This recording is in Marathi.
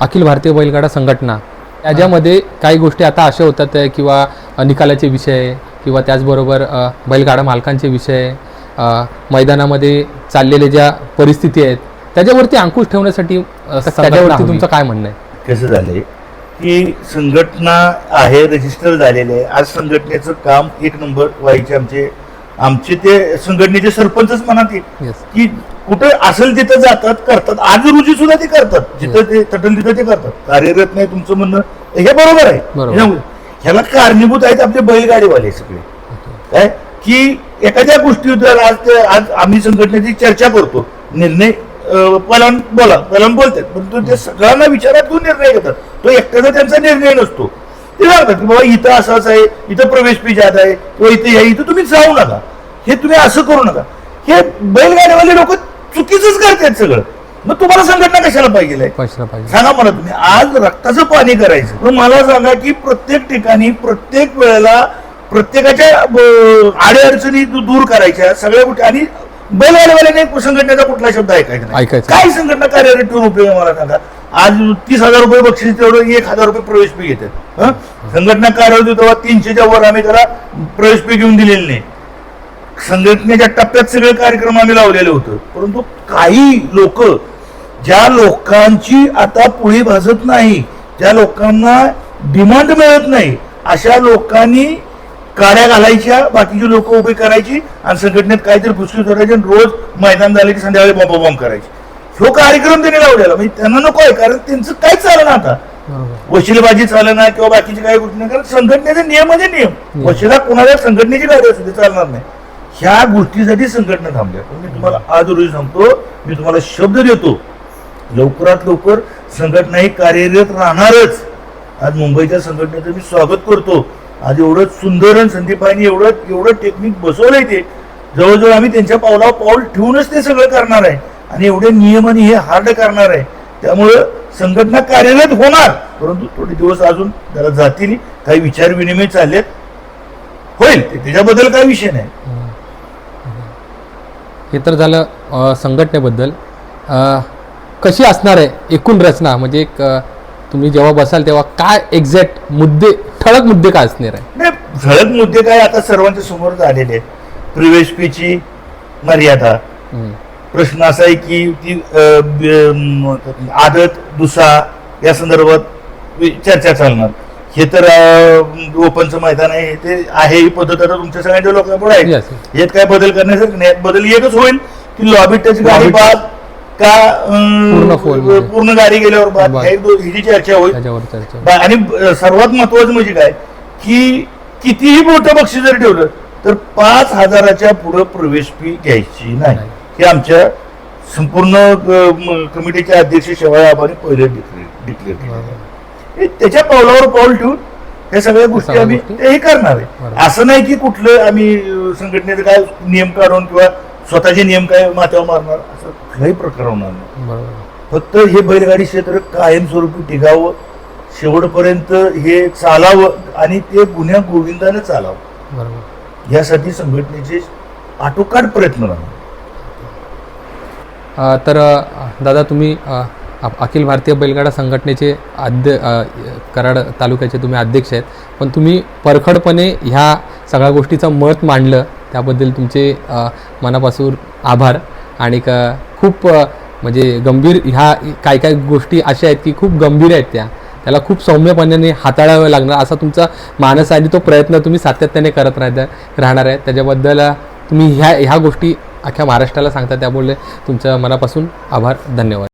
अखिल भारतीय बैलगाडा संघटना. त्याच्यामध्ये काही गोष्टी आता अशा होतात किंवा निकालाचे विषय किंवा त्याचबरोबर बैलगाडा मालकांचे विषय मैदानामध्ये चाललेल्या ज्या परिस्थिती आहेत त्याच्यावरती अंकुश ठेवण्यासाठी त्याच्यावरती तुमचं काय म्हणणं आहे? कसं झालंय की संघटना आहे रजिस्टर झालेले आहे. आज संघटनेचं काम एक नंबर व्हायचे आमचे आमचे ते संघटनेचे सरपंचच म्हणत येस की कुठे असेल तिथं जातात करतात. आज रोजी सुद्धा ते करतात. जिथं ते तटल तिथं ते करतात. कार्यरत नाही तुमचं म्हणणं. हे बरोबर आहे. बरोबर. ह्यामुळे- ह्याला कारणीभूत आहेत आपले बैलगाडीवाले सगळे. काय? की एखाद्या गोष्टीवर आज ते आज आम्ही संघटनेची चर्चा करतो. निर्णय अं, पलान बोला. पलान बोलतात. परंतु ते सगळ्यांना विचारात घेऊन निर्णय घेतात. तो एकट्याचा त्यांचा निर्णय नसतो. ते सांगतात की बाबा इथं असंच आहे इथं प्रवेश फी जात आहे किंवा इथे या इथं तुम्ही जाऊ नका. हे तुम्ही असं करू नका. हे बैलगाडीवाले लोक चुकीचंच करतात सगळं. मग तुम्हाला संघटना कशाला पाहिजे सांगा मला तुम्ही. आज रक्ताचं पाणी करायचं. तर मला सांगा की प्रत्येक ठिकाणी प्रत्येक वेळेला प्रत्येकाच्या अडीअडचणी दूर करायच्या सगळ्या गोष्टी. आणि बैलगाडीवाल्याने संघटनेचा कुठला शब्द ऐकायचा. काय संघटना कार्यरत ठेवून उपयोग मला सांगा? आज तीस हजार रुपये बक्षीस तेवढं एक हजार रुपये प्रवेश फी घेतात. संघटना कार्यरत तेव्हा तीनशेच्या वर आम्ही त्याला प्रवेश फी घेऊन दिलेली नाही. संघटनेच्या टप्प्यात सगळे कार्यक्रम आम्ही लावलेले होतो. परंतु काही लोक ज्या लोकांची आता पुळी भाजत नाही ज्या लोकांना डिमांड मिळत नाही अशा लोकांनी काड्या घालायच्या बाकीची लोक उभी करायची आणि संघटनेत काहीतरी फुसकी करायची आणि रोज मैदान झाले की संध्याकाळी बॉम्ब बॉम्ब करायची. ह्यो कार्यक्रम त्यांनी लावलेला. म्हणजे त्यांना नको आहे कारण त्यांचं काय चाललं आता? वशिलेबाजी चालणार किंवा बाकीची काही गोष्टी नाही कारण संघटनेचे नियम म्हणजे नियम. वशिला कोणाला संघटनेची गाडी असू दे चालणार नाही. ह्या गोष्टीसाठी संघटना थांबल्या. पण मी तुम्हाला आज रोजी सांगतो मी तुम्हाला शब्द देतो. लवकरात लवकर संघटना ही कार्यरत राहणारच. आज मुंबईच्या संघटनेचं मी स्वागत करतो. आज एवढं सुंदर आणि संदीपाईने एवढं एवढं टेक्निक बसवलंय ते. जवळजवळ आम्ही त्यांच्या पावलावर पाऊल ठेवूनच ते सगळं करणार आहे. आणि एवढे नियम आणि हे हार्ड करणार आहे. त्यामुळं संघटना कार्यरत होणार. परंतु थोडे दिवस अजून त्याला जातील. काही विचार विनिमय चाललेत. होईल. त्याच्याबद्दल काही विषय नाही. हे तर झालं संघटनेबद्दल. कशी असणार आहे एकूण रचना? म्हणजे एक तुम्ही जेव्हा बसाल तेव्हा काय एक्झॅक्ट मुद्दे ठळक मुद्दे काय असणार आहे? नाही झळक मुद्दे काय आता सर्वांच्या समोर आलेले आहेत. प्रवेश फीची मर्यादा. प्रश्न असा आहे की ती आदत दुसा या संदर्भात चर्चा चालणार. हे तर ओपनचं मैदान आहे ते आहे ही पद्धत आता तुमच्या सगळ्यांच्या लोकांपुढे आहे. यात काय बदल करण्यासारखं नाही. बदल एकच होईल की लॉबी टच गाडी बाद का पूर्ण गाडी गेल्यावर बाद ह्याची चर्चा होईल. आणि सर्वात महत्वाचं म्हणजे काय की कितीही मोठं बक्षीस जर ठेवलं तर पाच हजाराच्या पुढे प्रवेश फी घ्यायची नाही. हे आमच्या संपूर्ण कमिटीचे अध्यक्ष शेवाळे आबाने पहिले डिक्लेअर केलं. त्याच्या पावलावर पाऊल ठेवून या सगळ्या गोष्टी आम्ही हे करणार आहे. असं नाही की कुठलं आम्ही संघटनेचे काय नियम काढून किंवा स्वतःचे नियम काय माथ्यावर मारणार असं कुठलाही प्रकार होणार नाही. फक्त हे बैलगाडी क्षेत्र कायमस्वरूपी टिकावं शेवटपर्यंत हे चालावं आणि ते गुन्ह्या गोविंदाने चालावं. यासाठी संघटनेचे आटोकाट प्रयत्न राहणार. तर दादा तुम्ही अखिल भारतीय बैलगाडा संघटनेचे अध्य कराड तालुक्याचे तुम्ही अध्यक्ष आहेत. पण तुम्ही परखडपणे ह्या सगळ्या गोष्टीचं मत मांडलं. त्याबद्दल तुमचे मनापासून आभार. आणि खूप म्हणजे गंभीर ह्या काय काय गोष्टी अशा आहेत की खूप गंभीर आहेत त्या. त्याला खूप सौम्यपणाने हाताळावं लागणार असा तुमचा मानस आणि तो प्रयत्न तुम्ही सातत्याने करत राहता राहणार आहे. त्याच्याबद्दल तुम्ही ह्या ह्या गोष्टी अख्ख्या महाराष्ट्राला सांगता त्यामुळे तुमच्या मनापासून आभार धन्यवाद.